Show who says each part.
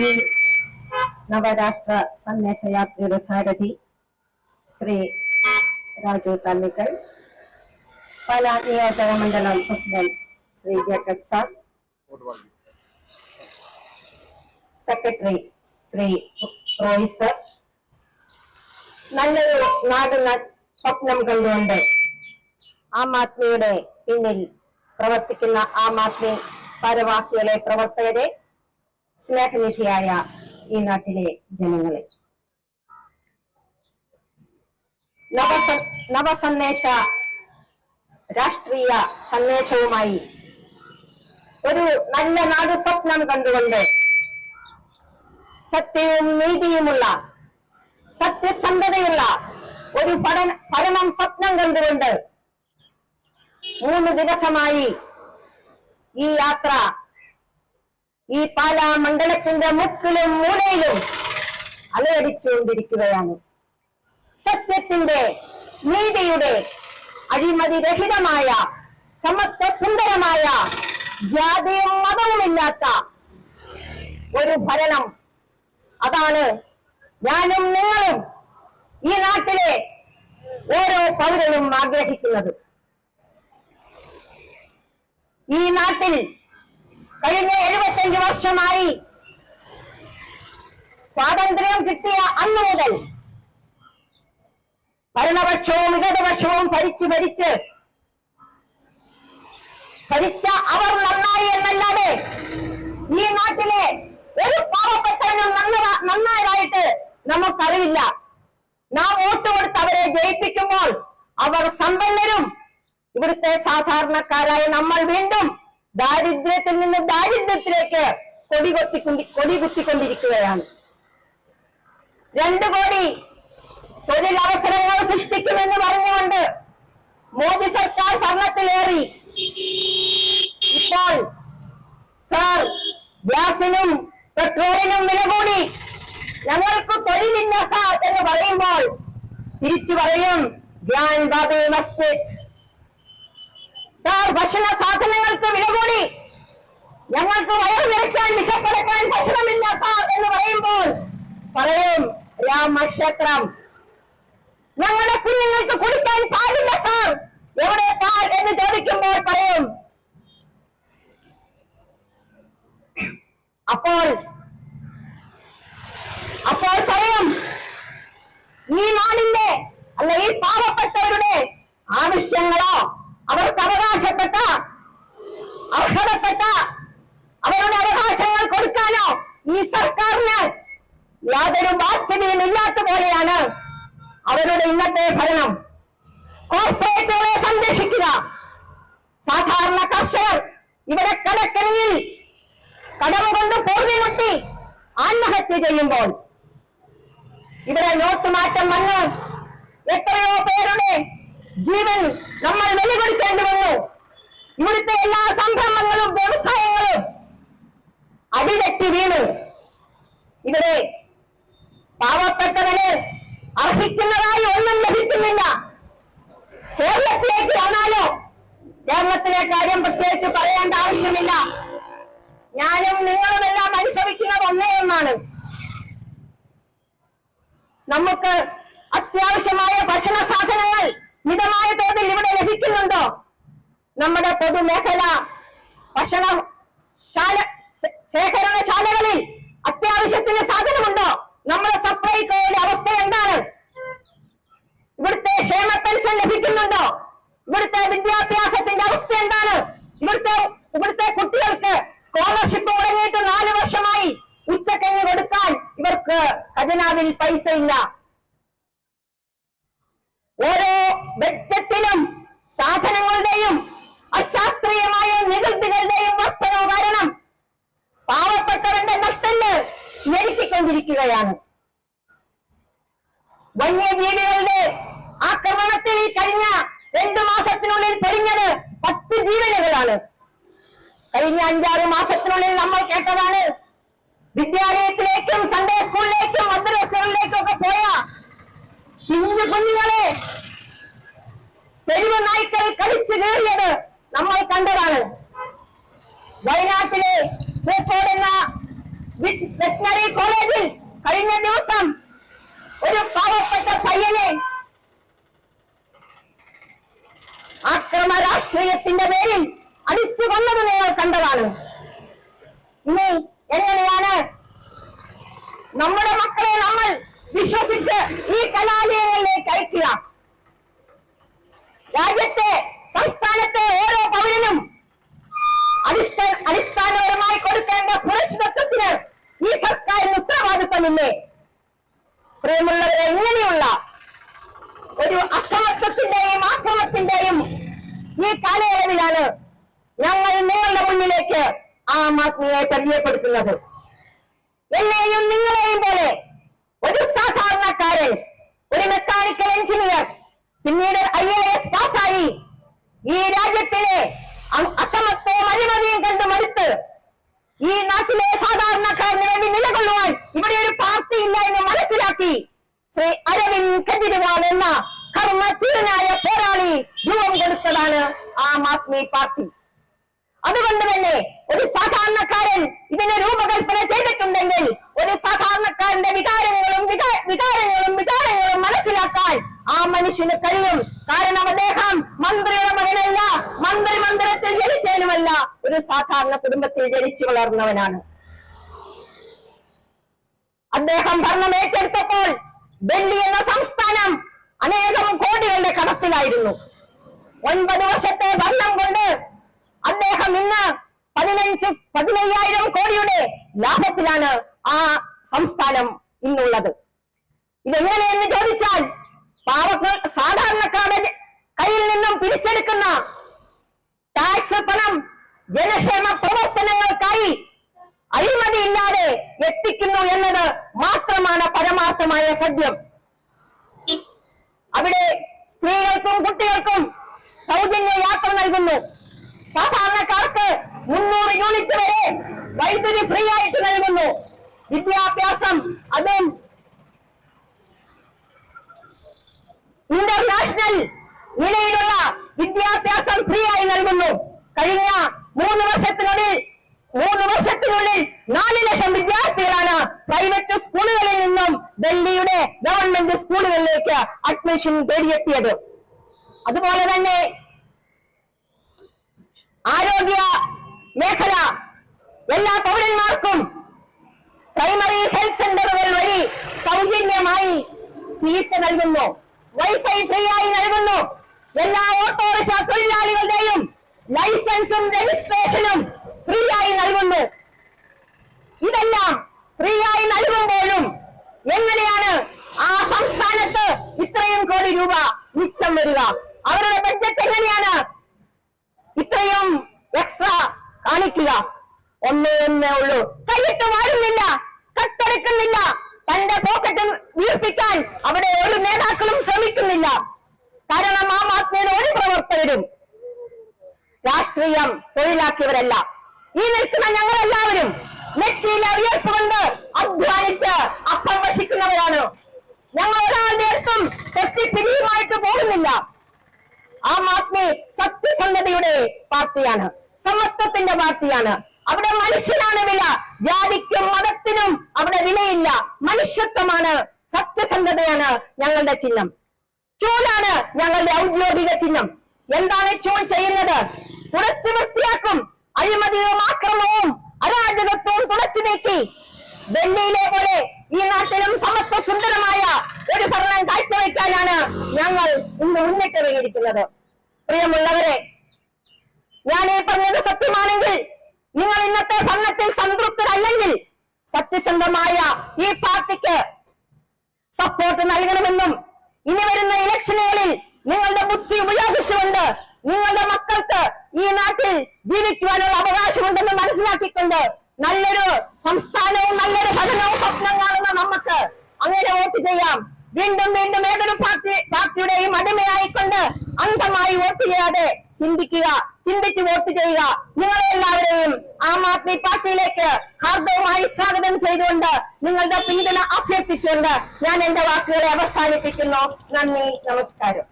Speaker 1: ഈ നവരാഷ്ട്ര സന്ദേശയാത്രയുടെ സാരഥി ശ്രീ രാജു തള്ളിക്കൽ പല നിയോജക മണ്ഡലം president Shri Jacob sir secretary Shri Roy sir. നല്ലൊരു നാട് സ്വപ്നം കണ്ടുകൊണ്ട് ആം ആദ്മിയുടെ പിന്നിൽ പ്രവർത്തിക്കുന്ന ആം ആദ്മി ഭാരവാഹികളെ പ്രവർത്തകരെ സ്നേഹനിധിയായ ഈ നാട്ടിലെ ജനങ്ങളെ. നവസ നവസന്ദേശ രാഷ്ട്രീയ സന്ദേശവുമായി ഒരു നല്ല നാട് സ്വപ്നം കണ്ടുകൊണ്ട് സത്യവും നീതിയുമുള്ള സത്യസന്ധതയുള്ള ഒരു പഠന ഭരണം സ്വപ്നം കണ്ടുകൊണ്ട് മൂന്ന് ദിവസമായി ഈ യാത്ര ഈ പാലാ മണ്ഡലത്തിന്റെ മുക്കിലും മൂലയിലും അലയടിച്ചുകൊണ്ടിരിക്കുകയാണ്. സത്യത്തിന്റെ നീതിയുടെ അഴിമതി രഹിതമായ സമത്വ സുന്ദരമായ ജാതിയും മതവുമില്ലാത്ത ഒരു ഭരണം. അതാണ് ഞാനും നിങ്ങളും ഈ നാട്ടിലെ ഓരോ പൗരനും ആഗ്രഹിക്കുന്നത്. ഈ നാട്ടിൽ കഴിഞ്ഞ എഴുപത്തഞ്ച് വർഷമായി സ്വാതന്ത്ര്യം കിട്ടിയ അന്ന് മുതൽ ഭരണപക്ഷവും ഇടതുപക്ഷവും ഭരിച്ച് ഭരിച്ച് ഭരിച്ച അവർ നന്നായി എന്നല്ലാതെ ഈ നാട്ടിലെ ഒരു പാവപ്പെട്ടവനും നന്ന- നന്നായതായിട്ട് നമുക്കറിയില്ല. നാം വോട്ട് കൊടുത്ത് അവരെ ജയിപ്പിക്കുമ്പോൾ അവർ സമ്പന്നരും. ഇവിടുത്തെ സാധാരണക്കാരായ നമ്മൾ വീണ്ടും ദാരിദ്ര്യത്തിൽ നിന്ന് ദാരിദ്ര്യത്തിലേക്ക് കൊടി കൊത്തിക്കൊണ്ടി കൊടി കുത്തിക്കൊണ്ടിരിക്കുകയാണ്. രണ്ടു കോടി തൊഴിലവസരങ്ങൾ സൃഷ്ടിക്കുമെന്ന് പറഞ്ഞുകൊണ്ട് മോദി സർക്കാർ സ്വർണത്തിലേറി ഇപ്പോൾ സാർ ഗ്യാസിനും പെട്രോളിനും വില കൂടി. ഞങ്ങൾക്ക് തൊഴിലില്ല സാർ എന്ന് പറയുമ്പോൾ തിരിച്ചു പറയും ഗ്രാൻഡ് ബാബേ മസ്ജിദ്. സാർ ഭക്ഷണ സാധനങ്ങൾക്ക് വില കൂടി. ഞങ്ങൾക്ക് വയറു നിറയ്ക്കാൻ വിശപ്പടക്കാൻ ഭക്ഷണമില്ല സാർ എന്ന് പറയുമ്പോൾ പറയും രാമക്ഷേത്രം ഞങ്ങളുടെ കുഞ്ഞുങ്ങൾക്ക് കുടിക്കാൻ പാടില്ല സാർ. എവിടെ പാൽ എന്ന് ചോദിക്കുമ്പോൾ പറയും. അപ്പോൾ പറയും ഈ നാടിന്റെ അല്ല ഈ പാവപ്പെട്ടവരുടെ ആവശ്യങ്ങളോ അവർക്ക് അവകാശപ്പെട്ട അർഹതപ്പെട്ട അവരുടെ അവകാശങ്ങൾ കൊടുക്കാനോ ഈ സർക്കാരിന് യാതൊരു ബാധ്യതയും ഇല്ലാത്ത പോലെയാണ് അവരുടെ ഇന്നത്തെ ഭരണം. കോർപ്പറേറ്റുകളെ സംരക്ഷിക്കുക. സാധാരണ കർഷകർ ഇവിടെ കടക്കരയിൽ കടം കൊണ്ട് പോർവി മുട്ടി ആത്മഹത്യ ചെയ്യുമ്പോൾ ഇവിടെ നോട്ട് മാറ്റം വന്ന്. എത്രയോ പേരുടെ ജീവൻ നമ്മൾ വെളിപ്പെടുത്തേണ്ടി വന്നു. ഇവിടുത്തെ എല്ലാ സംരംഭങ്ങളും വ്യവസായങ്ങളും അടിതെറ്റി വീണു. ഇവിടെ പാവപ്പെട്ടവന് അർഹിക്കുന്നതായി ഒന്നും ലഭിക്കുന്നില്ല. കേരളത്തിലേക്ക് വന്നാലോ? കേരളത്തിലെ കാര്യം പ്രത്യേകിച്ച് പറയേണ്ട ആവശ്യമില്ല. ഞാനും നിങ്ങളുമെല്ലാം അനുസരിക്കുന്നത് ഒന്നേ ഒന്നാണ് നമുക്ക് അത്യാവശ്യമായ ഭക്ഷണ സാധനങ്ങൾ മിതമായ തോതിൽ ഇവിടെ ലഭിക്കുന്നുണ്ടോ? നമ്മുടെ പൊതുമേഖല ഭക്ഷണ ശാല ശേഖരണശാലകളിൽ അത്യാവശ്യത്തിന് സാധനമുണ്ടോ നമ്മുടെ സപ്ലൈകോയുടെ അവസ്ഥ എന്താണ് ഇവിടുത്തെ പെൻഷൻ ലഭിക്കുന്നുണ്ടോ? ഇവിടുത്തെ വിദ്യാഭ്യാസത്തിന്റെ അവസ്ഥ എന്താണ്? ഇവിടുത്തെ ഇവിടുത്തെ കുട്ടികൾക്ക് സ്കോളർഷിപ്പ് മുടങ്ങിയിട്ട് നാല് വർഷമായി ഉച്ചക്കഞ്ഞി കൊടുക്കാൻ ഇവർക്ക് ഖജനാവിൽ പൈസ ഇല്ല ഓരോ വെറ്റത്തിലും സാധനങ്ങളുടെയും അശാസ്ത്രീയമായ നികുതികളുടെയും വർധനവ് കാരണം പാവപ്പെട്ടവരുടെ നഷ്ടങ്ങൾ ഞെരുക്കിക്കൊണ്ടിരിക്കുകയാണ്. വന്യജീവികളുടെ ആക്രമണത്തിൽ ഈ കഴിഞ്ഞ രണ്ടു മാസത്തിനുള്ളിൽ പെരിഞ്ഞത് പത്ത് ജീവനുകളാണ്. കഴിഞ്ഞ അഞ്ചാറ് മാസത്തിനുള്ളിൽ നമ്മൾ കേട്ടതാണ്. വിദ്യാലയത്തിലേക്കും സൺഡേ സ്കൂളിലേക്കും മദ്രസകളിലേക്കും ഒക്കെ പോയ കുഞ്ഞു കുഞ്ഞുങ്ങളെ തെരുവ് നായ്ക്കൾ കളിച്ചു കയറിയത് നമ്മൾ കണ്ടതാണ്. വയനാട്ടിലെ പൂക്കോട് എന്ന വെറ്റിനറി കോളേജിൽ കഴിഞ്ഞ ദിവസം ഒരു പാവപ്പെട്ട പയ്യനെ ആക്രമ രാഷ്ട്രീയത്തിന്റെ പേരിൽ അടിച്ചു കൊന്നത് നിങ്ങൾ കണ്ടതാണ്. ഇനി എങ്ങനെയാണ് നമ്മുടെ മക്കളെ നമ്മൾ വിശ്വസിച്ച് ഈ കലാലയങ്ങളിലേക്ക് അയക്കുക? രാജ്യത്തെ സംസ്ഥാനത്തെ ഓരോ പൗരനും അടിസ്ഥാന അടിസ്ഥാനപരമായി കൊടുക്കേണ്ട സുരക്ഷിതത്വത്തിന് ഈ സർക്കാരിന് ഉത്തരവാദിത്തമില്ലേ? പ്രിയമുള്ളവരെ ഇങ്ങനെയുള്ള ഒരു അസമത്വത്തിന്റെയും ആക്രമത്തിന്റെയും ഈ കാലയളവിലാണ് ഞങ്ങൾ നിങ്ങളുടെ മുന്നിലേക്ക് ആ ആത്മീയെ പരിചയപ്പെടുത്തുന്നത്. എന്നെയും നിങ്ങളെയും പോലെ ഒരു സാധാരണക്കാരൻ ഒരു മെക്കാനിക്കൽ എഞ്ചിനീയർ പിന്നീട് ഐ എ എസ് പാസ്സായി ഈ രാജ്യത്തിലെ അസമത്വവും അഴിമതിയും കണ്ട് മടുത്ത് ഈ നാട്ടിലെ സാധാരണക്കാരന് വേണ്ടി നിലകൊള്ളുവാൻ ഇവിടെ ഒരു പാർട്ടി ഇല്ല എന്ന് മനസ്സിലാക്കി ശ്രീ അരവിന്ദ് കെജ്രിവാൾ എന്ന കർമ്മധീരനായ പോരാളി രൂപം കൊടുത്തതാണ് ആം ആദ്മി പാർട്ടി. അതുകൊണ്ട് തന്നെ ഒരു സാധാരണക്കാരൻ ഇതിനെ രൂപകൽപ്പന ചെയ്തിട്ടുണ്ടെങ്കിൽ ഒരു സാധാരണക്കാരന്റെ വികാരങ്ങളും വികാരങ്ങളും വിചാരങ്ങളും മനസ്സിലാക്കാൻ ആ മനുഷ്യന് കഴിയും. കാരണം അദ്ദേഹം മന്ത്രിയുടെ മകനല്ല. മന്ത്രി മന്ദിരത്തിൽ ജനിച്ചവനുമല്ല ഒരു സാധാരണ കുടുംബത്തിൽ ജനിച്ചു വളർന്നവനാണ്. അദ്ദേഹം ഭരണം ഏറ്റെടുത്തപ്പോൾ ഡൽഹി എന്ന സംസ്ഥാനം അനേകം കോടികളുടെ കടത്തിലായിരുന്നു. ഒൻപത് വർഷത്തെ ഭരണം കൊണ്ട് അദ്ദേഹം ഇന്ന് പതിനഞ്ച് പതിനയ്യായിരം കോടിയുടെ ലാഭത്തിലാണ് ആ സംസ്ഥാനം ഇന്നുള്ളത്. ഇതെങ്ങനെയെന്ന് ചോദിച്ചാൽ പാവങ്ങൾ സാധാരണക്കാരുടെ കയ്യിൽ നിന്നും പിരിച്ചെടുക്കുന്ന ടാക്സ് പണം ജനക്ഷേമ പ്രവർത്തനങ്ങൾക്കായി അഴിമതിയില്ലാതെ എത്തിക്കുന്നു എന്നത് മാത്രമാണ് പരമാർത്ഥമായ സത്യം. അവിടെ സ്ത്രീകൾക്കും കുട്ടികൾക്കും സൗജന്യ യാത്ര നൽകുന്നു. സാധാരണക്കാർക്ക് മുന്നൂറ് യൂണിറ്റ് വരെ വൈദ്യുതി ഫ്രീ ആയിട്ട് നൽകുന്നു. വിദ്യാഭ്യാസം അതും ഇന്റർനാഷണൽ നിലയിലുള്ള വിദ്യാഭ്യാസം ഫ്രീ ആയി നൽകുന്നു. കഴിഞ്ഞ മൂന്ന് വർഷത്തിനുള്ളിൽ മൂന്ന് വർഷത്തിനുള്ളിൽ നാല് ലക്ഷം വിദ്യാർത്ഥികളാണ് പ്രൈവറ്റ് സ്കൂളുകളിൽ നിന്നും ഡൽഹിയുടെ ഗവൺമെന്റ് സ്കൂളുകളിലേക്ക് അഡ്മിഷൻ തേടിയെത്തിയത്. അതുപോലെ തന്നെ ആരോഗ്യ മേഖല എല്ലാ പൗരന്മാർക്കും പ്രൈമറി ഹെൽത്ത് സെന്ററുകൾ വഴി സൗജന്യമായി ചികിത്സ നൽകുന്നു. വൈഫൈ ഫ്രീ ആയി നൽകുന്നു. എല്ലാ ഓട്ടോറിക്ഷ തൊഴിലാളികളുടെയും ലൈസൻസും രജിസ്ട്രേഷനും ഫ്രീ ആയി നൽകുന്നു. ഇതെല്ലാം ഫ്രീ ആയി നൽകുമ്പോഴും എങ്ങനെയാണ് ആ സംസ്ഥാനത്ത് ഇത്രയും കോടി രൂപ മിച്ചം വരിക? അവരുടെ ബഡ്ജറ്റ് എങ്ങനെയാണ്? ഇത്രയും എക്സ്ട്രാ കാണിക്കുക. ഒന്നേ ഒന്നേ ഉള്ളൂ. കൈയിട്ട് വാഴുന്നില്ല കട്ടെടുക്കുന്നില്ല തന്റെ പോക്കറ്റ് വീർപ്പിക്കാൻ അവിടെ ഒരു നേതാക്കളും ശ്രമിക്കുന്നില്ല. കാരണം ആം ആദ്മിയുടെ ഒരു പ്രവർത്തകരും രാഷ്ട്രീയം തൊഴിലാക്കിയവരല്ല. ഈ നിൽക്കുന്ന ഞങ്ങൾ എല്ലാവരും നെറ്റിയിലെ വിയർപ്പ് കൊണ്ട് അധ്വാനിച്ച് അപ്പം വശിക്കുന്നവരാണ്. ഞങ്ങൾ ഒരാളുടെ അടുത്തും തെറ്റിപ്പിരിയുമായിട്ട് പോകുന്നില്ല. ആം ആദ്മി സത്യസന്ധതയുടെ പാർട്ടിയാണ്. സമത്വത്തിന്റെ പാർട്ടിയാണ്. അവിടെ മനുഷ്യനാണ് വില. ജാതിക്കും മതത്തിനും അവിടെ വിലയില്ല. മനുഷ്യത്വമാണ് സത്യസന്ധതയാണ് ഞങ്ങളുടെ ചിഹ്നം. ചൂലാണ് ഞങ്ങളുടെ ഔദ്യോഗിക ചിഹ്നം. എന്താണ് ചൂൽ ചെയ്യുന്നത്? കുറച്ച് വൃത്തിയാക്കും. അഴിമതിയും ആക്രമവും അരാജകത്വവും തുടച്ചു നീക്കി. ഡൽഹിയിലെ പോലെ ഈ നാട്ടിലും സമത്വ സുന്ദരമായ ഒരു ഭരണം കാഴ്ചവെക്കാനാണ് ഞങ്ങൾ ഇന്ന് മുന്നിട്ടിറങ്ങിയിരിക്കുന്നത്. പ്രിയമുള്ളവരെ ഞാൻ ഈ പറഞ്ഞത് സത്യമാണെങ്കിൽ നിങ്ങൾ ഇന്നത്തെ ഭരണത്തിൽ സംതൃപ്തരല്ലെങ്കിൽ സത്യസന്ധമായ ഈ പാർട്ടിക്ക് സപ്പോർട്ട് നൽകണമെന്നും ഇനി വരുന്ന ഇലക്ഷനുകളിൽ നിങ്ങളുടെ ബുദ്ധി ഉപയോഗിച്ചുകൊണ്ട് നിങ്ങളുടെ മക്കൾക്ക് ഈ നാട്ടിൽ ജീവിക്കുവാനുള്ള അവകാശമുണ്ടെന്ന് മനസ്സിലാക്കിക്കൊണ്ട് നല്ലൊരു സംസ്ഥാനവും നല്ലൊരു ഭരണവും സ്വപ്നം കാണുന്ന നമുക്ക് അങ്ങനെ വോട്ട് ചെയ്യാം. വീണ്ടും വീണ്ടും ഏതൊരു പാർട്ടി പാർട്ടിയുടെയും അടിമയായിക്കൊണ്ട് അന്ധമായി വോട്ട് ചെയ്യാതെ ചിന്തിക്കുക ചിന്തിച്ച് വോട്ട് ചെയ്യുക. നിങ്ങളെ എല്ലാവരെയും ആം ആദ്മി പാർട്ടിയിലേക്ക് ഹാർദവുമായി സ്വാഗതം ചെയ്തുകൊണ്ട് നിങ്ങളുടെ പിന്തുണ അഭ്യർത്ഥിച്ചുകൊണ്ട് ഞാൻ എന്റെ വാക്കുകളെ അവസാനിപ്പിക്കുന്നു. നന്ദി നമസ്കാരം.